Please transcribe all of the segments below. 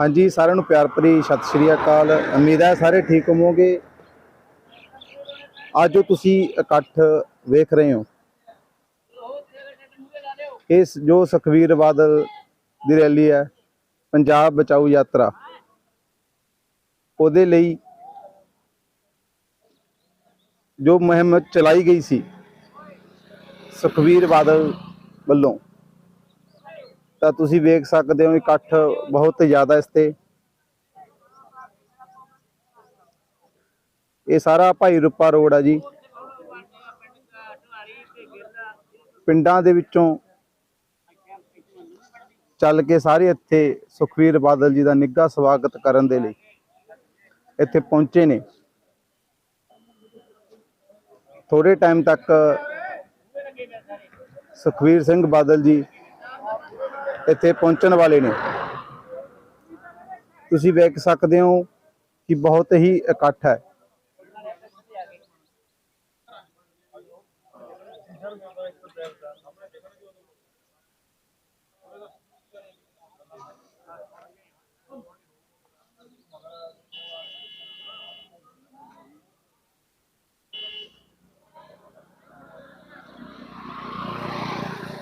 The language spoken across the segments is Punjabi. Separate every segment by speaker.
Speaker 1: ਹਾਂਜੀ, ਸਾਰਿਆਂ ਨੂੰ ਪਿਆਰ ਭਰੀ ਸਤਿ ਸ਼੍ਰੀ ਅਕਾਲ। ਉਮੀਦ ਹੈ ਸਾਰੇ ਠੀਕ ਹੋਵੋਗੇ। ਅੱਜ ਜੋ ਤੁਸੀਂ ਇਕੱਠ ਵੇਖ ਰਹੇ ਹੋ। ਇਸ ਜੋ ਸੁਖਵੀਰ ਬਾਦਲ ਦੀ ਰੈਲੀ ਹੈ, ਪੰਜਾਬ ਬਚਾਓ ਯਾਤਰਾ, ਉਹਦੇ ਲਈ ਜੋ ਮੁਹਿੰਮ ਚਲਾਈ ਗਈ ਸੀ, ਸੁਖਵੀਰ ਬਾਦਲ ਵੱਲੋਂ। ਤਾਂ ਤੁਸੀਂ ਵੇਖ ਸਕਦੇ ਹੋ ਇਕੱਠ ਬਹੁਤ ਜ਼ਿਆਦਾ ਇਸ ਤੇ। ਇਹ ਸਾਰਾ ਭਾਈ ਰੂਪਾ ਰੋਡ ਆ ਜੀ। ਪਿੰਡਾਂ ਦੇ ਵਿੱਚੋਂ ਚੱਲ ਕੇ ਸਾਰੇ ਇੱਥੇ ਸੁਖਵੀਰ ਬਾਦਲ ਜੀ ਦਾ ਨਿੱਘਾ ਸਵਾਗਤ ਕਰਨ ਦੇ ਲਈ ਇੱਥੇ ਪਹੁੰਚੇ ਨੇ। ਥੋੜੇ ਟਾਈਮ ਤੱਕ ਸੁਖਵੀਰ ਸਿੰਘ ਬਾਦਲ ਜੀ ਇੱਥੇ ਪਹੁੰਚਣ ਵਾਲੇ ਨੇ। ਤੁਸੀਂ ਵੇਖ ਸਕਦੇ ਹੋ ਕਿ ਬਹੁਤ ਹੀ ਇਕੱਠ ਹੈ।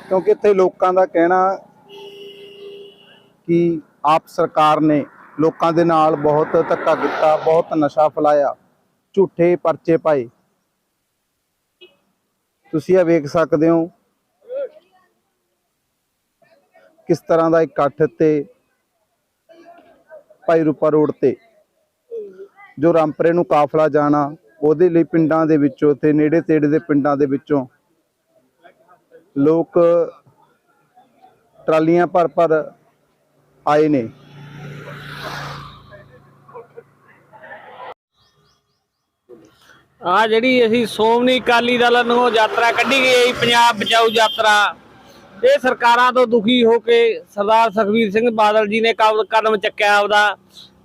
Speaker 1: ਕਿਉਂਕਿ ਇੱਥੇ ਲੋਕਾਂ ਦਾ ਕਹਿਣਾ ਕਿ ਆਪ ਸਰਕਾਰ ਨੇ ਲੋਕਾਂ ਦੇ ਨਾਲ ਬਹੁਤ ਧੱਕਾ ਕੀਤਾ ਬਹੁਤ ਨਸ਼ਾ ਫਲਾਇਆ, ਝੂਠੇ ਪਰਚੇ ਪਾਏ। ਤੁਸੀਂ ਇਹ ਵੇਖ ਸਕਦੇ ਹੋ ਕਿਸ ਤਰ੍ਹਾਂ ਦਾ ਇਕੱਠ ਤੇ ਭਾਈ ਰੂਪਾ ਰੋਡ ਤੇ ਜੋ ਰਾਮਪਰੇ ਨੂੰ ਕਾਫਲਾ ਜਾਣਾ, ਉਹਦੇ ਲਈ ਪਿੰਡਾਂ ਦੇ ਵਿੱਚੋਂ ਤੇ ਨੇੜੇ ਤੇੜੇ ਦੇ ਪਿੰਡਾਂ ਦੇ ਵਿੱਚੋਂ ਲੋਕ ਟਰਾਲੀਆਂ ਭਰ ਭਰ ਆਏ ਨੇ।
Speaker 2: ਆ ਜਿਹੜੀ ਅਸੀਂ ਸੋਮਨੀ ਅਕਾਲੀ ਦਲ ਨੂੰ ਯਾਤਰਾ ਕੱਢੀ ਗਈ ਪੰਜਾਬ ਬਚਾਓ ਯਾਤਰਾ। ਇਹ ਸਰਕਾਰਾਂ ਤੋਂ ਦੁਖੀ ਹੋ ਕੇ ਸਰਦਾਰ ਸੁਖਬੀਰ ਸਿੰਘ ਬਾਦਲ ਜੀ ਨੇ ਕਦ- ਕਦਮ ਚੱਕਿਆ ਆਪਦਾ।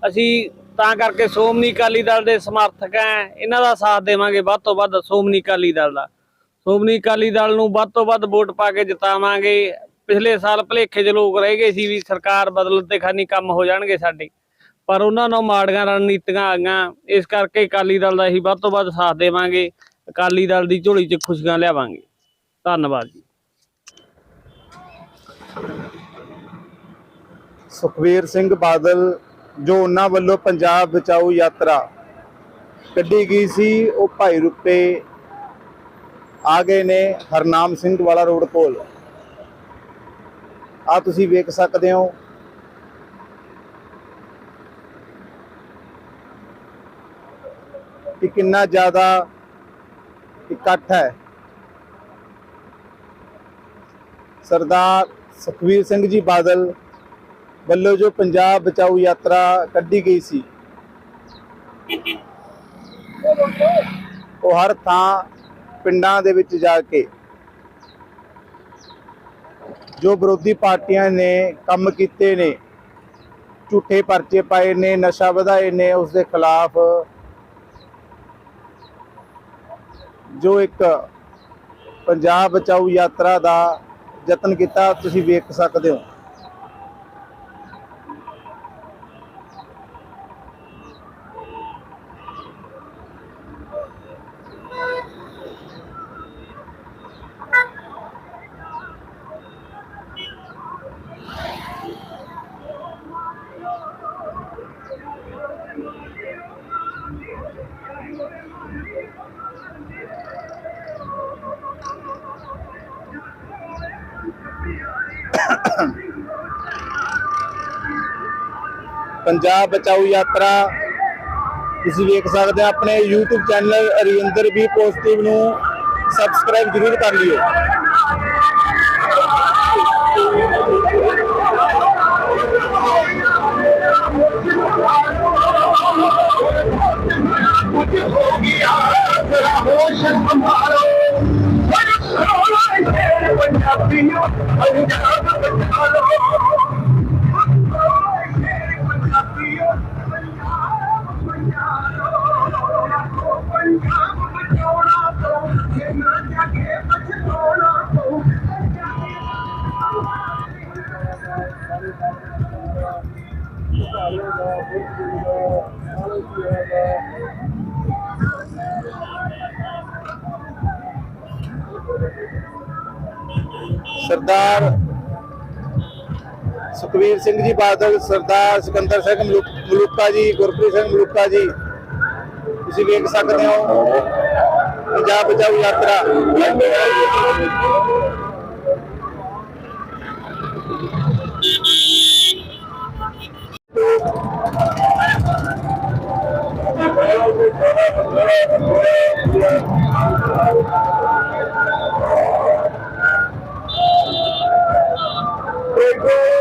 Speaker 2: ਅਸੀਂ ਤਾਂ ਕਰਕੇ ਸੋਮਨੀ ਅਕਾਲੀ ਦਲ ਦੇ ਸਮਰਥਕ ਹੈ ਇਹਨਾਂ ਦਾ ਸਾਥ ਦੇਵਾਂਗੇ ਵੱਧ ਤੋਂ ਵੱਧ ਸੋਮਨੀ ਅਕਾਲੀ ਦਲ ਦਾ। ਸੋਮਨੀ ਅਕਾਲੀ ਦਲ ਨੂੰ ਵੱਧ ਤੋਂ ਵੱਧ ਵੋਟ ਪਾ ਕੇ ਜਿਤਾਵਾਂਗੇ। ਪਿਛਲੇ ਸਾਲ ਭਲੇਖੇ 'ਚ ਲੋਕ ਰਹਿ ਗਏ ਸੀ ਵੀ ਸਰਕਾਰ ਬਦਲਣ ਤੇ ਖਾਨੀ ਕੰਮ ਹੋ ਜਾਣਗੇ ਸਾਡੇ। ਪਰ ਉਹਨਾਂ ਨੂੰ ਮਾੜੀਆਂ ਰਣਨੀਤੀਆਂ ਆ ਗਈਆਂ। ਇਸ ਕਰਕੇ ਅਕਾਲੀ ਦਲ ਦਾ ਅਸੀਂ ਵੱਧ ਤੋਂ ਵੱਧ ਸਾਥ ਦੇਵਾਂਗੇ। ਅਕਾਲੀ ਦਲ ਦੀ ਝੋਲੀ 'ਚ ਖੁਸ਼ੀਆਂ ਲਿਆਵਾਂਗੇ। ਧੰਨਵਾਦ ਜੀ।
Speaker 1: ਸੁਖਵੀਰ ਸਿੰਘ ਬਾਦਲ, ਜੋ ਉਹਨਾਂ ਵੱਲੋਂ ਪੰਜਾਬ ਬਚਾਓ ਯਾਤਰਾ ਕੱਢੀ ਗਈ ਸੀ, ਉਹ ਭਾਈ ਰੁਪੇ ਆ ਗਏ ਨੇ ਹਰਨਾਮ ਸਿੰਘ ਵਾਲਾ ਰੋਡ ਕੋਲ। ਆ ਤੁਸੀਂ ਵੇਖ ਸਕਦੇ ਹੋ। ਕਿ ਕਿੰਨਾ ਜ਼ਿਆਦਾ ਇਕੱਠ ਹੈ। ਸਰਦਾਰ ਸੁਖਵੀਰ ਸਿੰਘ ਜੀ ਬਾਦਲ ਵੱਲੋਂ ਜੋ ਪੰਜਾਬ ਬਚਾਓ ਯਾਤਰਾ ਕੱਢੀ ਗਈ ਸੀ, ਉਹ ਹਰ ਥਾਂ ਪਿੰਡਾਂ ਦੇ ਵਿੱਚ ਜਾ ਕੇ ਜੋ ਵਿਰੋਧੀ ਪਾਰਟੀਆਂ ਨੇ ਕੰਮ ਕੀਤੇ ਨੇ, ਝੂਠੇ ਪਰਚੇ ਪਾਏ ਨੇ, ਨਸ਼ਾ ਵਧਾਏ ਨੇ ਉਸ ਦੇ ਖਿਲਾਫ ਜੋ ਇੱਕ ਪੰਜਾਬ ਬਚਾਓ ਯਾਤਰਾ ਦਾ ਯਤਨ ਕੀਤਾ, ਤੁਸੀਂ ਵੇਖ ਸਕਦੇ ਹੋ। ਪੰਜਾਬ ਬਚਾਓ ਯਾਤਰਾ ਤੁਸੀਂ ਵੇਖ ਸਕਦੇ ਆ, ਆਪਣੇ YouTube ਚੈਨਲ ਅਰਵਿੰਦਰ ਵੀ ਪੋਜ਼ਿਟਿਵ ਨੂੰ ਸਬਸਕ੍ਰਾਈਬ ਜ਼ਰੂਰ ਕਰ ਲਿਓ।
Speaker 3: ਹੋ ਗਿਆ ਤੇਰਾ ਹੋਸ਼ ਸੰਭਾਲੋ ਪੰਜਾਬੀਓ
Speaker 2: ਅੰਗਾ
Speaker 1: सरदार सुखबीर सिंह जी बादल सरदार सिकंदर सिंह मलुका जी, गुरप्रीत सिंह मलुका जी। तुम वेख सकते हो पंजाब बचाओ यात्रा।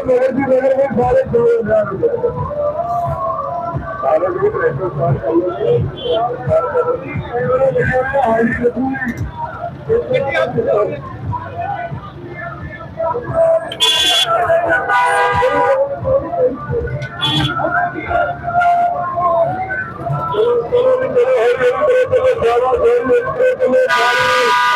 Speaker 3: नगर जी नगर में सारे दो हजार हाली ਮੇਰੇ ਹਰੇ ਮੇਰੇ ਕੋਲ ਜਾਵਾ ਦੇ ਮੇਰੇ ਕੋਲ ਪਾਣੀ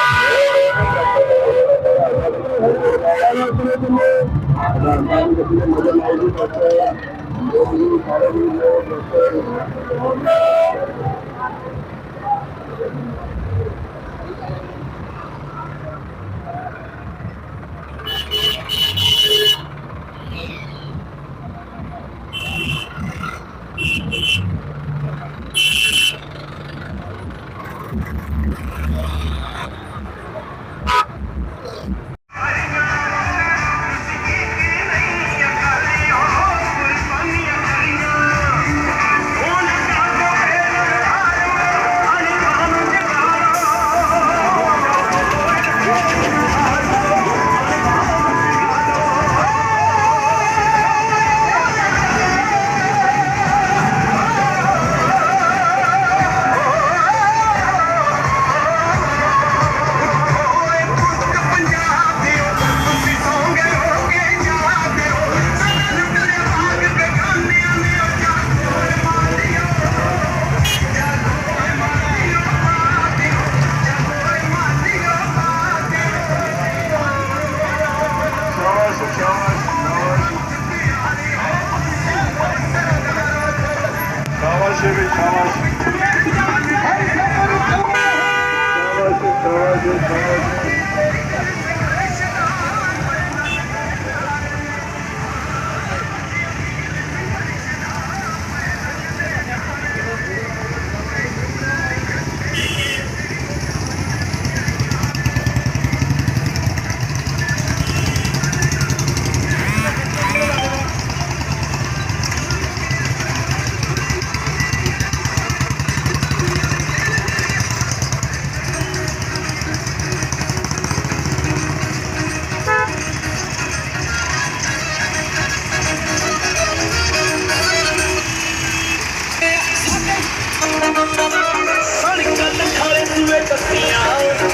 Speaker 3: the me.